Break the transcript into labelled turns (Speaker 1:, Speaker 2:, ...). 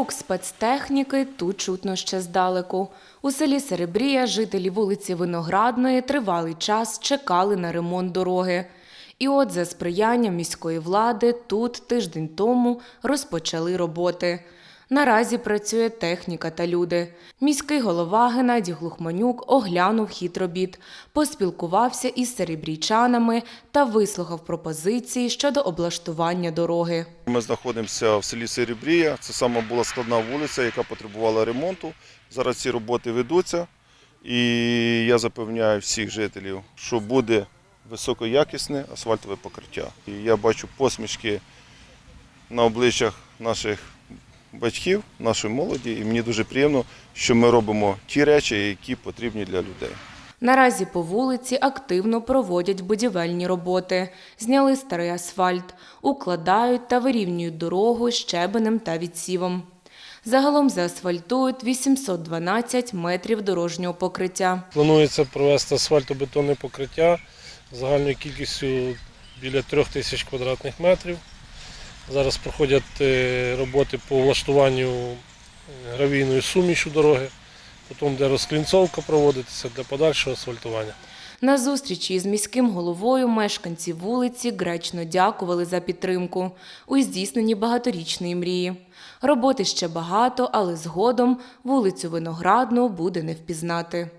Speaker 1: Звук спецтехніки тут чутно ще здалеку. У селі Серебрія жителі вулиці Виноградної тривалий час чекали на ремонт дороги. І от за сприянням міської влади тут тиждень тому розпочали роботи. Наразі працює техніка та люди. Міський голова Геннадій Глухманюк оглянув хід робіт, поспілкувався із серебрійчанами та вислухав пропозиції щодо облаштування дороги.
Speaker 2: Ми знаходимося в селі Серебрія. Це сама була складна вулиця, яка потребувала ремонту. Зараз ці роботи ведуться. І я запевняю всіх жителів, що буде високоякісне асфальтове покриття. І я бачу посмішки на обличчях наших батьків, нашої молоді, і мені дуже приємно, що ми робимо ті речі, які потрібні для людей.
Speaker 1: Наразі по вулиці активно проводять будівельні роботи. Зняли старий асфальт, укладають та вирівнюють дорогу щебенем та відсівом. Загалом заасфальтують 812 метрів дорожнього покриття.
Speaker 3: Планується провести асфальтобетонне покриття загальною кількістю біля трьох тисяч квадратних метрів. Зараз проходять е, роботи по влаштуванню е, гравійної суміші дороги, потім де розклінцовка проводиться для подальшого асфальтування.
Speaker 1: На зустрічі із міським головою мешканці вулиці гречно дякували за підтримку у здійсненні багаторічної мрії. Роботи ще багато, але згодом вулицю Виноградну буде не впізнати.